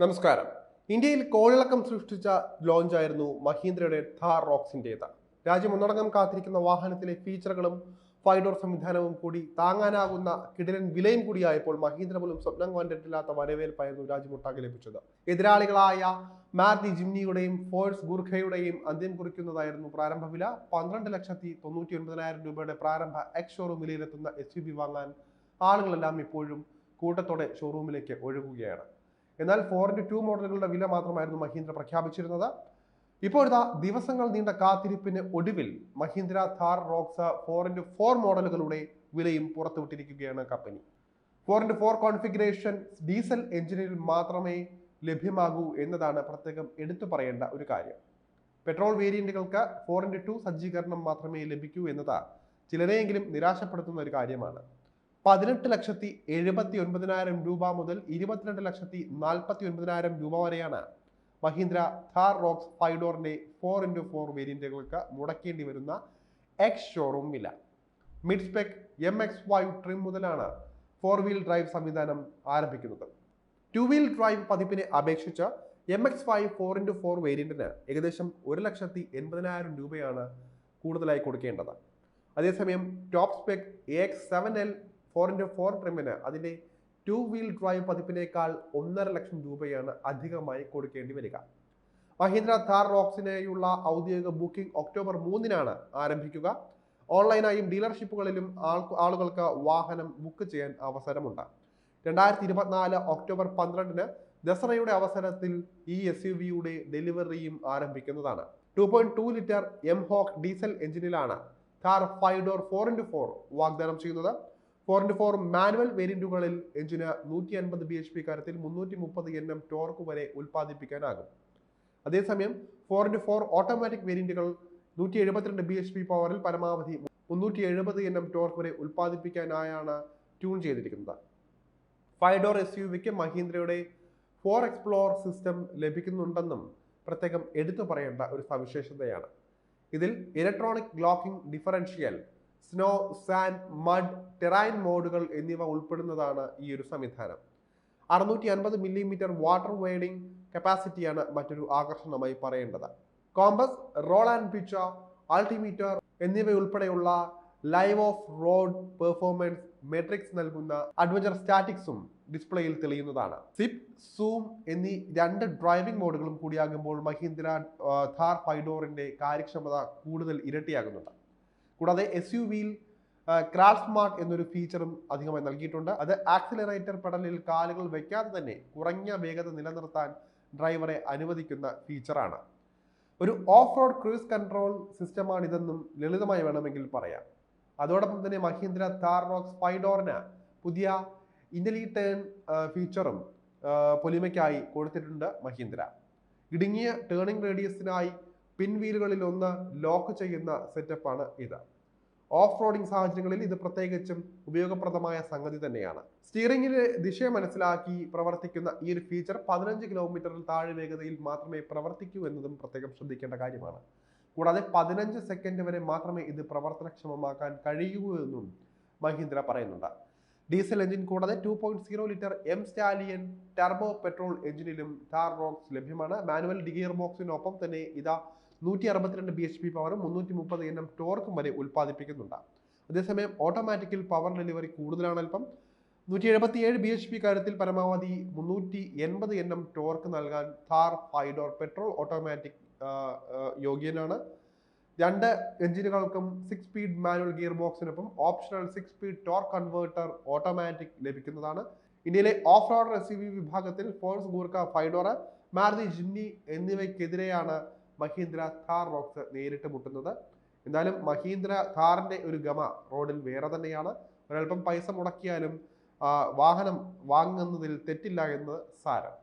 നമസ്കാരം. ഇന്ത്യയിൽ കോളിളക്കം സൃഷ്ടിച്ച ലോഞ്ചായിരുന്നു മഹീന്ദ്രയുടെ ഥാർ റോക്സിന്റേത് രാജ്യം ഒന്നടങ്കം കാത്തിരിക്കുന്ന വാഹനത്തിലെ ഫീച്ചറുകളും ഫൈഡോർ സംവിധാനവും കൂടി താങ്ങാനാകുന്ന കിടിലൻ വിലയും കൂടിയായപ്പോൾ മഹീന്ദ്ര പോലും സ്വപ്നം കണ്ടിട്ടില്ലാത്ത വരവേൽപ്പായിരുന്നു രാജ്യമൊട്ടാകെ ലഭിച്ചത്. എതിരാളികളായ മാർദി ജിംനിയുടെയും ഫോഴ്സ് ഗുർഖയുടെയും അന്ത്യം കുറിക്കുന്നതായിരുന്നു പ്രാരംഭ വില. പന്ത്രണ്ട് ലക്ഷത്തി തൊണ്ണൂറ്റി ഒൻപതിനായിരം രൂപയുടെ പ്രാരംഭ എക്സ് ഷോറൂം വിലയിലെത്തുന്ന എസ് യു വി വാങ്ങാൻ ആളുകളെല്ലാം ഇപ്പോഴും കൂട്ടത്തോടെ ഷോറൂമിലേക്ക് ഒഴുകുകയാണ്. എന്നാൽ ഫോർ ഇന്റു ടു മോഡലുകളുടെ വില മാത്രമായിരുന്നു മഹീന്ദ്ര പ്രഖ്യാപിച്ചിരുന്നത്. ഇപ്പോഴത്തെ ദിവസങ്ങൾ നീണ്ട കാത്തിരിപ്പിന് ഒടുവിൽ Mahindra Thar Roxx four into four മോഡലുകളുടെ വിലയും പുറത്തുവിട്ടിരിക്കുകയാണ് company. Four into four configuration diesel എഞ്ചിനിൽ മാത്രമേ ലഭ്യമാകൂ എന്നതാണ് പ്രത്യേകം എടുത്തു പറയേണ്ട ഒരു കാര്യം. പെട്രോൾ വേരിയന്റുകൾക്ക് ഫോർ ഇന്റു ടു സജ്ജീകരണം മാത്രമേ ലഭിക്കൂ എന്നത് ചിലരെയെങ്കിലും നിരാശപ്പെടുത്തുന്ന ഒരു കാര്യമാണ്. പതിനെട്ട് ലക്ഷത്തി എഴുപത്തി ഒൻപതിനായിരം രൂപ മുതൽ ഇരുപത്തിരണ്ട് ലക്ഷത്തി നാൽപ്പത്തി ഒൻപതിനായിരം രൂപ വരെയാണ് മഹീന്ദ്ര ഥാർ റോക്സ് ഫൈഡോറിന്റെ ഫോർ ഇന്റു ഫോർ വേരിയന്റുകൾക്ക് മുടക്കേണ്ടി വരുന്ന എക്സ് ഷോറൂം വില. Mid spec M X five trim മുതലാണ് ഫോർ വീൽ ഡ്രൈവ് സംവിധാനം ആരംഭിക്കുന്നത്. ടു വീൽ ഡ്രൈവ് പതിപ്പിനെ അപേക്ഷിച്ച് M X five four into four വേരിയന്റിന് ഏകദേശം ഒരു ലക്ഷത്തി എൺപതിനായിരം രൂപയാണ് കൂടുതലായി കൊടുക്കേണ്ടത്. അതേസമയം top spec A X seven L four into four ട്രിമ്മിന് അതിന്റെ ടു വീൽ ഡ്രൈവ് പതിപ്പിനേക്കാൾ ഒന്നര ലക്ഷം രൂപയാണ് അധികമായി കൊടുക്കേണ്ടി വരിക. മഹീന്ദ്ര താർ റോക്സിനായുള്ള ഔദ്യോഗിക ബുക്കിംഗ് ഒക്ടോബർ മൂന്നിനാണ് ആരംഭിക്കുക. ഓൺലൈനായും ഡീലർഷിപ്പുകളിലും ആളുകൾക്ക് വാഹനം ബുക്ക് ചെയ്യാൻ അവസരമുണ്ട്. രണ്ടായിരത്തി ഇരുപത്തിനാല് ഒക്ടോബർ പന്ത്രണ്ടിന് ദസറയുടെ അവസരത്തിൽ ഈ എസ് യു വിയുടെ ഡെലിവറിയും ആരംഭിക്കുന്നതാണ്. Two point two litre M Hawk diesel എഞ്ചിനിലാണ് car five door four into four വാഗ്ദാനം ചെയ്യുന്നത്. ഫോർ ഇന്റു ഫോർ മാനുവൽ വേരിയന്റുകളിൽ എഞ്ചിന് നൂറ്റി അൻപത് ബി എച്ച് പി കാര്യത്തിൽ മുന്നൂറ്റി മുപ്പത് എൻ എം ടോർക്ക് വരെ ഉൽപ്പാദിപ്പിക്കാനാകും. അതേസമയം ഫോർ ഇന്റു ഫോർ ഓട്ടോമാറ്റിക് വേരിയന്റുകൾ നൂറ്റി എഴുപത്തിരണ്ട് ബി എച്ച് പി പവറിൽ പരമാവധി മുന്നൂറ്റി എഴുപത് എൻ എം ടോർക്ക് വരെ ഉൽപ്പാദിപ്പിക്കാനായാണ് ട്യൂൺ ചെയ്തിരിക്കുന്നത്. ഫൈവ് ഡോർ എസ് യു വിക്ക് മഹീന്ദ്രയുടെ ഫോർ എക്സ്പ്ലോർ സിസ്റ്റം ലഭിക്കുന്നുണ്ടെന്നും പ്രത്യേകം എടുത്തു പറയേണ്ട ഒരു സവിശേഷതയാണ്. ഇതിൽ electronic locking differential snow sand mud terrain മോഡുകൾ എന്നിവ ഉൾപ്പെടുന്നതാണ് ഈ ഒരു സംവിധാനം. അറുന്നൂറ്റി അൻപത് മില്ലിമീറ്റർ വാട്ടർ വെയ്ഡിംഗ് കപ്പാസിറ്റിയാണ് മറ്റൊരു ആകർഷണമായി പറയേണ്ടത്. Compass roll and pitch altimeter എന്നിവയുൾപ്പെടെയുള്ള live off road performance metrics നൽകുന്ന അഡ്വഞ്ചർ സ്റ്റാറ്റിക്സും ഡിസ്പ്ലേയിൽ തെളിയുന്നതാണ്. സിപ് സൂം എന്നീ രണ്ട് ഡ്രൈവിംഗ് മോഡുകളും കൂടിയാകുമ്പോൾ മഹീന്ദ്ര ഥാർ ഫൈഡോറിന്റെ കാര്യക്ഷമത കൂടുതൽ ഇരട്ടിയാകുന്നുണ്ട്. കൂടാതെ എസ് യു വിയിൽ ക്രാഷ് സ്മാർട്ട് എന്നൊരു ഫീച്ചറും അധികമായി നൽകിയിട്ടുണ്ട്. അത് ആക്സിലറേറ്റർ പെഡലിൽ കാലുകൾ വെക്കാതെ തന്നെ കുറഞ്ഞ വേഗത നിലനിർത്താൻ ഡ്രൈവറെ അനുവദിക്കുന്ന ഫീച്ചറാണ് ഒരു ഓഫ് റോഡ് ക്രൂസ് കൺട്രോൾ സിസ്റ്റമാണിതെന്നും ലളിതമായി വേണമെങ്കിൽ പറയാം. അതോടൊപ്പം തന്നെ മഹീന്ദ്ര താർറോക്സ് ഫൈഡോറിന് പുതിയ ഇന്റലി ടേൺ ഫീച്ചറും പൊലിമയ്ക്കായി കൊടുത്തിട്ടുണ്ട് മഹീന്ദ്ര. ഇടുങ്ങിയ ടേണിംഗ് റേഡിയസിനായി പിൻവീലുകളിൽ ഒന്ന് ലോക്ക് ചെയ്യുന്ന സെറ്റപ്പാണ് ഇത്. ഓഫ് റോഡിംഗ് സാഹചര്യങ്ങളിൽ ഇത് പ്രത്യേകിച്ചും ഉപയോഗപ്രദമായ സംഗതി തന്നെയാണ്. സ്റ്റിയറിംഗിലെ ദിശ മനസ്സിലാക്കി പ്രവർത്തിക്കുന്ന ഈ ഒരു ഫീച്ചർ പതിനഞ്ച് കിലോമീറ്ററിൽ താഴെ വേഗതയിൽ മാത്രമേ പ്രവർത്തിക്കൂ എന്നതും പ്രത്യേകം ശ്രദ്ധിക്കേണ്ട കാര്യമാണ്. കൂടാതെ പതിനഞ്ച് സെക്കൻഡ് വരെ മാത്രമേ ഇത് പ്രവർത്തനക്ഷമമാക്കാൻ കഴിയൂ എന്നും മഹീന്ദ്ര പറയുന്നുണ്ട്. ഡീസൽ എഞ്ചിൻ കൂടാതെ two point zero litre M Stallion turbo petrol എഞ്ചിനിലും Thar rocks ലഭ്യമാണ്. മാനുവൽ ഗിയർ ബോക്സിനൊപ്പം തന്നെ ഇതാ നൂറ്റി അറുപത്തിരണ്ട് ബി എച്ച് പി പവറും മുന്നൂറ്റി മുപ്പത് എൻ എം ടോർക്കും വരെ ഉൽപ്പാദിപ്പിക്കുന്നുണ്ട്. അതേസമയം ഓട്ടോമാറ്റിക്കിൽ പവർ ഡെലിവറി കൂടുതലാണ് അല്പം. നൂറ്റി എഴുപത്തിയേഴ് ബി എച്ച് പി കാര്യത്തിൽ പരമാവധി മുന്നൂറ്റി എൺപത് എൻ എം ടോർക്ക് നൽകാൻ Thar five door petrol automatic യോഗ്യനാണ്. രണ്ട് എഞ്ചിനുകൾക്കും six speed manual gear ബോക്സിനൊപ്പം optional six speed torque converter automatic ലഭിക്കുന്നതാണ്. ഇന്ത്യയിലെ ഓഫ് റോഡ് എസ് വിഭാഗത്തിൽ ഫോഴ്സ് ഗൂർക്ക ഫൈഡോറ മാരുതി ജിംനി എന്നിവയ്ക്കെതിരെയാണ് മഹീന്ദ്ര ഥാർ റോക്സ് നേരിട്ട് മുട്ടുന്നത്. എന്തായാലും മഹീന്ദ്ര ഥാറിന്റെ ഒരു ഗമ റോഡിൽ വേറെ തന്നെയാണ്. ഒരൽപ്പം പൈസ മുടക്കിയാലും വാഹനം വാങ്ങുന്നതിൽ തെറ്റില്ല എന്ന് സാരം.